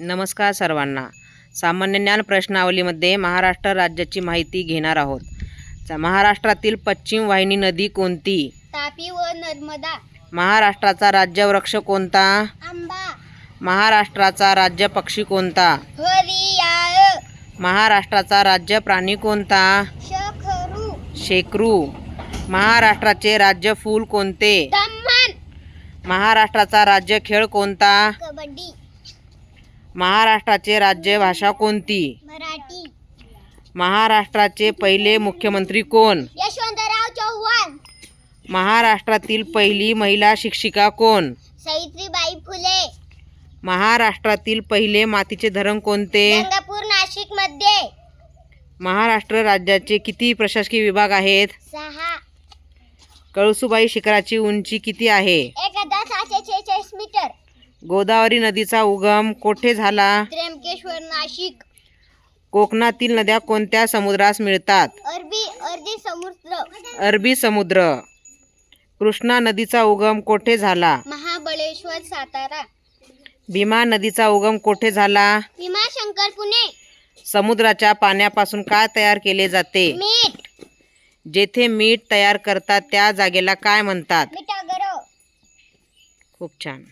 नमस्कार सर्वांना. सामान्य ज्ञान प्रश्नावलीमध्ये महाराष्ट्र राज्याची माहिती घेणार आहोत. महाराष्ट्रातील पश्चिम वाहिनी नदी कोणती? तापी व नर्मदा. महाराष्ट्राचा राज्यवृक्ष कोणता? आंबा. महाराष्ट्राचा राज्य पक्षी कोणता? हरियाळ. महाराष्ट्राचा राज्य प्राणी कोणता? शखरू. शेकरू महाराष्ट्राचे राज्य फूल कोणते? महाराष्ट्राचा राज्य खेळ कोणता? कबड्डी. महाराष्ट्राचे राज्य भाषा कोणती? मराठी. महाराष्ट्राचे पहिले मुख्यमंत्री कोण? यशवंतराव चव्हाण महाराष्ट्रातील पहिली महिला शिक्षिका कोण? सावित्रीबाई फुले. महाराष्ट्रातील पहिले मातीचे धरण कोणते? गंगापूर नाशिकमध्ये. महाराष्ट्र राज्याचे किती प्रशासकीय विभाग आहेत? सहा. कळसुबाई शिखराची उंची किती आहे? एक गोदावरी नदीचा उगम कोठे झाला? त्र्यंबकेश्वर नाशिक. कोकणातील नद्या कोणत्या समुद्रास मिळतात? अरबी अरबी समुद्र. अरबी समुद्र. कृष्णा नदीचा उगम कोठे झाला? महाबळेश्वर सातारा. भीमा नदीचा उगम कोठे झाला? भीमाशंकर पुणे. समुद्राच्या पाण्यापासून काय तयार केले जाते? मीठ. जेथे मीठ तयार करतात त्या जागेला काय म्हणतात? मिठागर खूप छान.